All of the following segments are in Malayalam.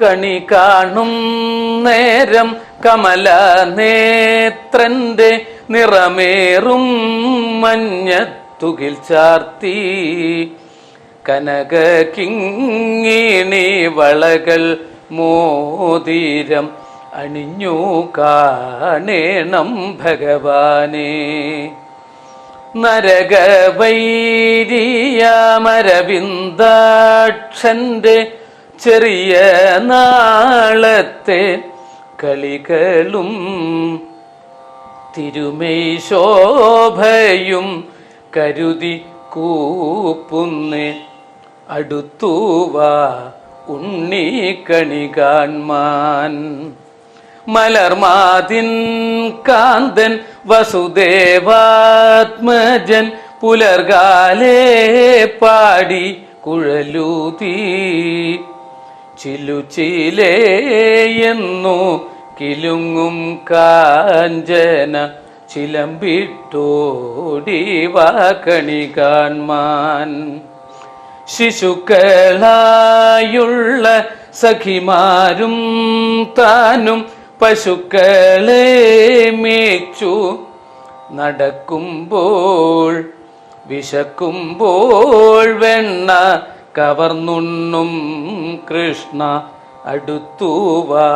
കണി കാണും നേരം കമല നേത്രന്റെ നിറമേറും മഞ്ഞത്തുകിൽ ചാർത്തി. കനക കിങ്ങിണി വളകൾ മോതിരം അണിഞ്ഞു കാണേണം ഭഗവാനെ. നരകവൈരിയമരവിന്ദാക്ഷന്റെ ചെറിയ നാളത്തെ കളികളും തിരുമൈ ശോഭയും കരുതി കൂപ്പുന്ന് അടുത്തുവാ ഉണ്ണിക്കണി കാൺമാൻ. മലർമാതിൻ കാന്തൻ വസുദേവാത്മജൻ പുലർകാലേ പാടി കുഴലൂതി. ചിലുചിലേയെന്നു കിലുങ്ങും കാഞ്ചന ചിലമ്പിട്ടോടി വാകണി കാൺമാൻ. ശിശുക്കളായുള്ള സഖിമാരും താനും പശുക്കളെ മേച്ചു നടക്കുമ്പോൾ വിശക്കുമ്പോൾ വെണ്ണ കവർന്നുണ്ണും കൃഷ്ണ അടുത്തുവാ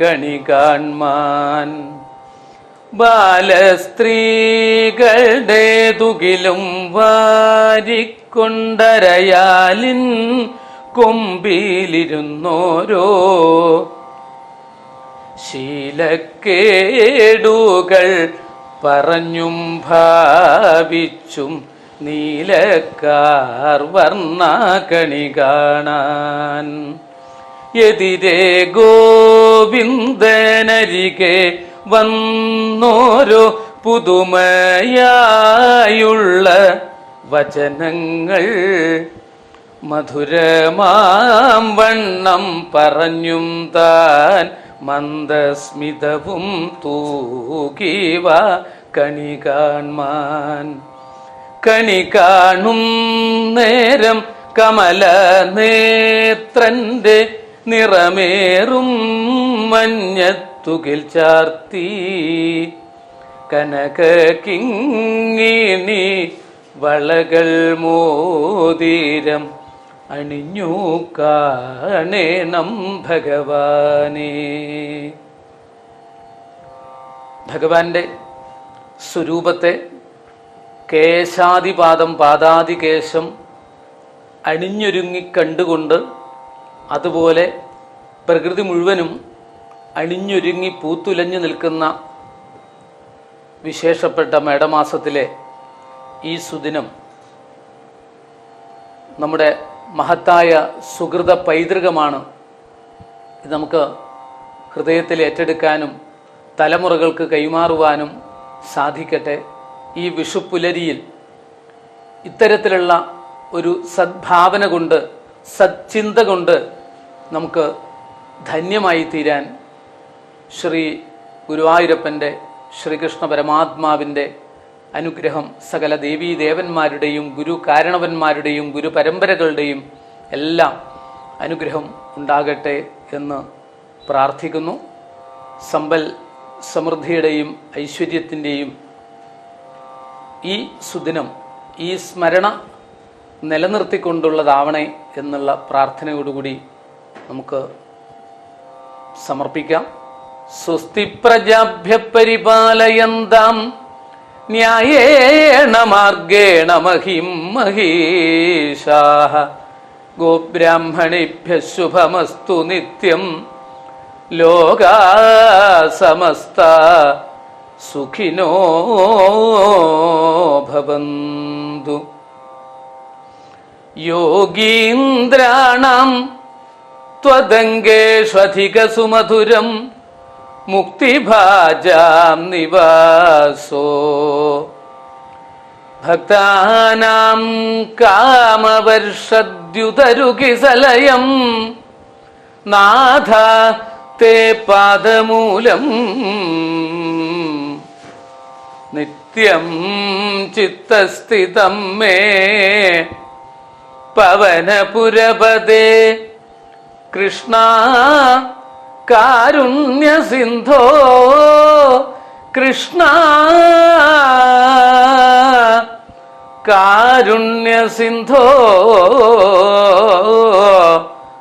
കണി കാൺമാൻ. ബാലസ്ത്രീകളുടെ തുകിലും വാരിക്കൊണ്ടരയാലിൻ കൊമ്പിലിരുന്നോരോ. ശീലക്കേടുകൾ പറഞ്ഞും ഭാവിച്ചും നീലക്കാർ വർണ കണി കാണാൻ. എതിരെ ഗോവിന്ദനരികെ വന്നോരോ പുതുമയായുള്ള വചനങ്ങൾ. മധുരമാം വണ്ണം പറഞ്ഞും താൻ മന്ദസ്മിതവും തൂകിവ കണി കാൺമാൻ കണി കാണും നേരം കമല നേത്രന്റെ നിറമേറും മഞ്ഞത്തുകിൽ ചാർത്തി. കനക കിങ്ങിണി വളകൾ മോതിരം അണിഞ്ഞു കാണേണം ഭഗവാനെ. ഭഗവാന്റെ സ്വരൂപത്തെ കേശാദിപാദം പാദാദികേശം അണിഞ്ഞൊരുങ്ങി കണ്ടുകൊണ്ട് അതുപോലെ പ്രകൃതി മുഴുവനും അണിഞ്ഞൊരുങ്ങി പൂത്തുലഞ്ഞു നിൽക്കുന്ന വിശേഷപ്പെട്ട മേടമാസത്തിലെ ഈ സുദിനം നമ്മുടെ മഹത്തായ സുഹൃത പൈതൃകമാണ്. ഇത് നമുക്ക് ഹൃദയത്തിൽ ഏറ്റെടുക്കാനും തലമുറകൾക്ക് കൈമാറുവാനും സാധിക്കട്ടെ. ഈ വിഷുപ്പുലരിയിൽ ഇത്തരത്തിലുള്ള ഒരു സദ്ഭാവന കൊണ്ട് സച്ചിന്ത കൊണ്ട് നമുക്ക് ധന്യമായി തീരാൻ ശ്രീ ഗുരുവായൂരപ്പന്റെ ശ്രീകൃഷ്ണ പരമാത്മാവിന്റെ അനുഗ്രഹം സകല ദേവീ ദേവന്മാരുടെയും ഗുരു കാരണവന്മാരുടെയും ഗുരു പരമ്പരകളുടെയും എല്ലാം അനുഗ്രഹം ഉണ്ടാകട്ടെ എന്ന് പ്രാർത്ഥിക്കുന്നു. സമ്പൽ സമൃദ്ധിയുടെയും ഐശ്വര്യത്തിന്റെയും ഈ സുദിനം ഈ സ്മരണ നിലനിർത്തിക്കൊണ്ടുള്ളതാവണേ എന്നുള്ള പ്രാർത്ഥനയോടുകൂടി നമുക്ക് സമർപ്പിക്കാം. സ്വസ്തി പ്രജാഭ്യ പരിപാലയന്താം ന്യായേണ മാർഗേണ മഹിം മഹീഷാ ഗോബ്രാഹ്മണേഭ്യ ശുഭമസ്തു നിത്യം ലോകാ സമസ്ത സുഖിനോ ഭവന്തു യോഗീന്ദ്രാണം त्वदङ्गेष्वधिकसुमधुरं मुक्तिभाजां निवासो भक्तानां कामवर्षद्युतरुकिसलयं नाथ ते पादमूलम् നിത്യം ചിത്തസ്ഥിതം മേ പവനപുരപദേ കൃഷ്ണ കാരുണ്യ സിന്ധോ കൃഷ്ണ കാരുണ്യസിന്ധോ.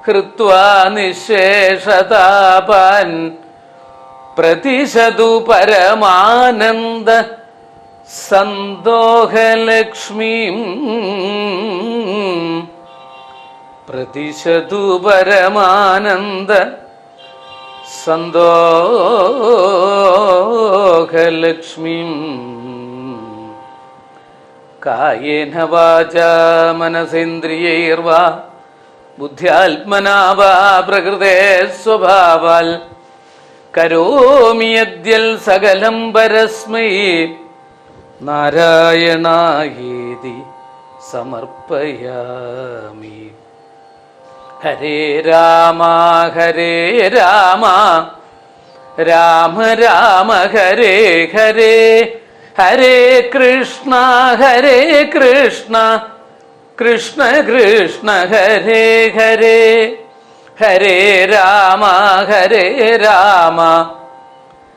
ഹൃത്വാ നിശേഷതാപൻ. പ്രതിശതു പരമാനന്ദ സന്തോഹലക്ഷ്മീം പ്രതിശതു പരമാനന്ദ സന്തോഹലക്ഷ്മീം. കായേന വാച മനസേന്ദ്രിയൈർവാ ബുദ്ധ്യാത്മനാവാ പ്രകൃതേ സ്വഭാവാൽ. കരോമി സകലം പരസ്മൈ നാരായണായേതി സമർപ്പയാമി. ഹരേ രാമ ഹരേ രാമ. രാമ രാമ ഹരേ ഹരേ. ഹരേ കൃഷ്ണ ഹരേ കൃഷ്ണ. കൃഷ്ണ കൃഷ്ണ ഹരേ ഹരേ. ഹരേ രാമ ഹരേ രാമ.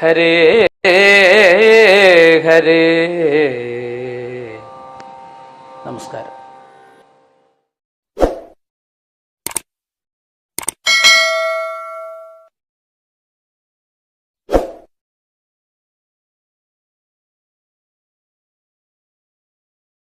ഹരേ ഹരേ. നമസ്കാരം.